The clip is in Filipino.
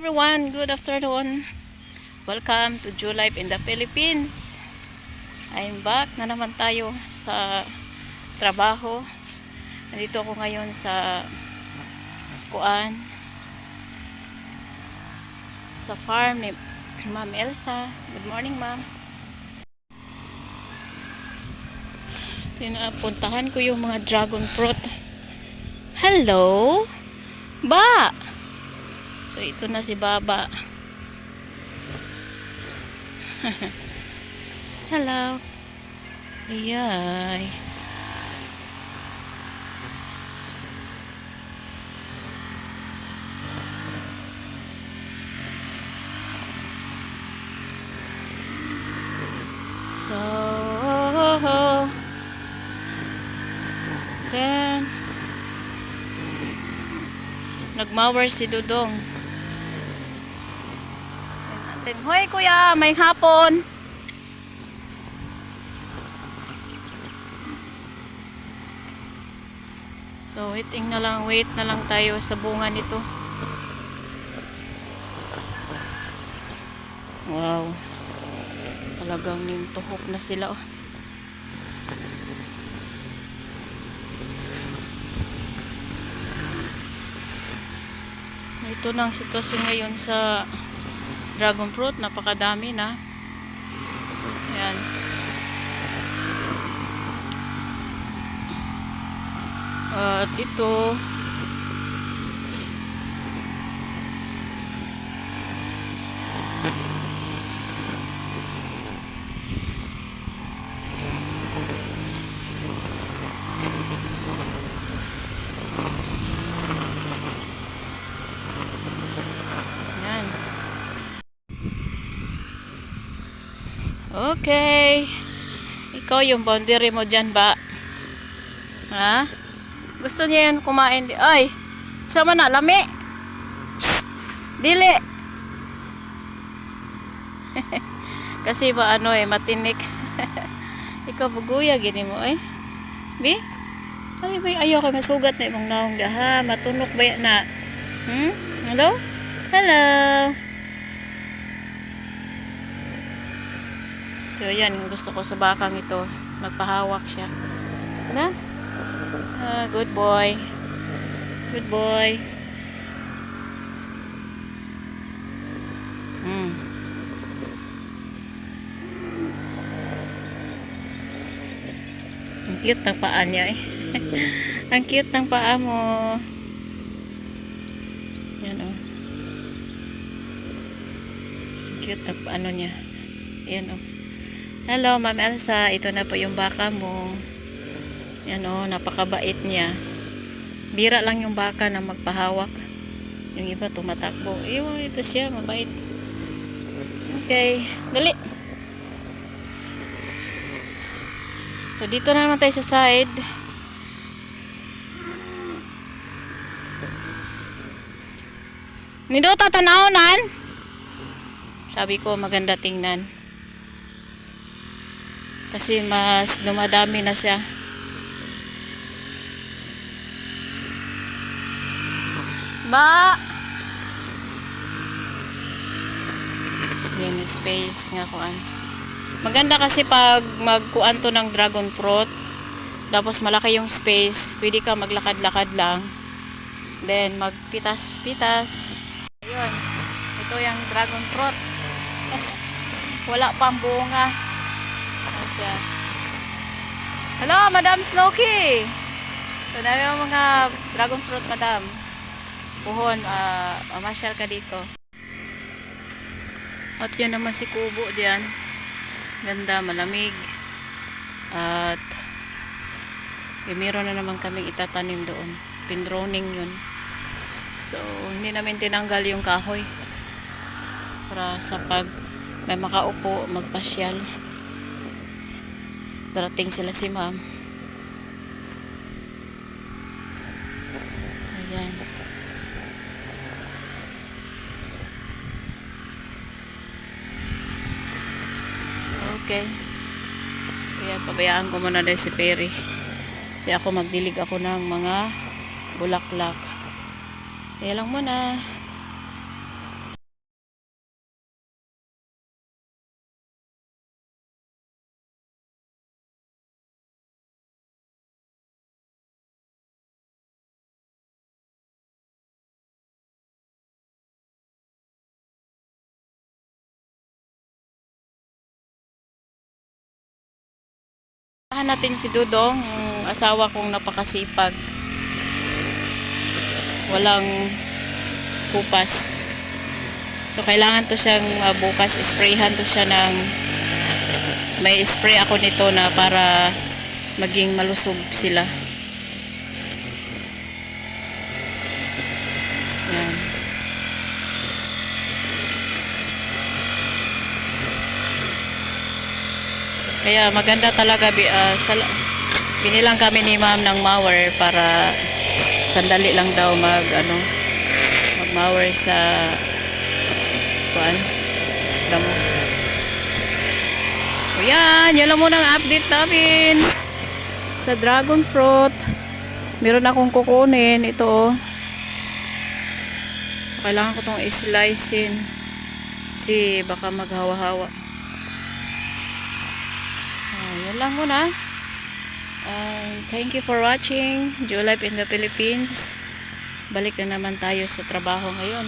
everyone, good afternoon. Welcome to Jew Life in the Philippines. I'm back na naman tayo sa trabaho. Nandito ako ngayon sa Kuan sa farm ni Ma'am Elsa. Good morning, Ma'am. Tinapuntahan ko yung mga dragon fruit. Hello? Ba? So, ito na si Baba. Hello. Ayay. So, then, nagmower si Dudong. Natin. Hoy kuya, may hapon. So, waiting na lang, wait na lang tayo sa bunga nito. Wow. Talagang nintuhok na sila oh. Ito na ang sitwasyon ngayon sa dragon fruit. Napakadami na. Ayan. At ito, Ayan. Okay. Ikaw yung boundary mo dyan ba? Ha? Gusto niya yan kumain. Ay! Sama na, lami! Dili! Kasi ba ano eh, matinik. Ikaw buguya, gini mo eh. Bi? Ay, ba, ayaw ko masugat na imong naong ha. Matunok ba yan na? Hmm? Hello? Hello! So, yan. Yung gusto ko sa bakang ito. Magpahawak siya. Na? Ah, good boy. Good boy. Hmm. Ang cute ng paa niya eh. Ang cute ng paa mo. Yan oh. Ang cute ng ano niya. Yan oh. Hello, Ma'am Elsa. Ito na po yung baka mo. Yan oh, napakabait niya. Bira lang yung baka na magpahawak. Yung iba tumatakbo. Ewan, ito siya, mabait. Okay, dali. So, dito na naman tayo sa side. Nido tatanawnan? Sabi ko, maganda tingnan. Kasi mas dumadami na siya. Ba! Yung space nga kuan. Maganda kasi pag magkuan to ng dragon fruit. Tapos malaki yung space. Pwede ka maglakad-lakad lang. Then magpitas-pitas. Ayun. Ito yung dragon fruit. Wala pang bunga. Siya. Hello, Madam Snooky! So, na yung mga dragon fruit, Madam. Puhon, ah, mamasyal ka dito. At yun naman si Kubo diyan. Ganda, malamig. At eh, meron na naman kaming itatanim doon. Pinroning yun. So, hindi namin tinanggal yung kahoy. Para sa pag may makaupo, magpasyal. Darating sila si ma'am. Ayan. Okay. Kaya pabayaan ko muna dahil si Perry. Kasi ako magdilig ako ng mga bulaklak. Kaya lang muna. Samahan natin si Dudong, asawa kong napakasipag. Walang kupas. So, kailangan to siyang uh, bukas, sprayhan to siya ng may spray ako nito na para maging malusog sila. Yan. Kaya maganda talaga bi ah, sala- binilang kami ni ma'am ng mower para sandali lang daw mag ano mag mower sa kuan damo. O yan, yan lang muna ang update namin sa dragon fruit. Meron akong kukunin ito oh. So, kailangan ko tong i-slicein kasi baka maghawa-hawa. Yun lang muna. Uh, thank you for watching. Joe in the Philippines. Balik na naman tayo sa trabaho ngayon.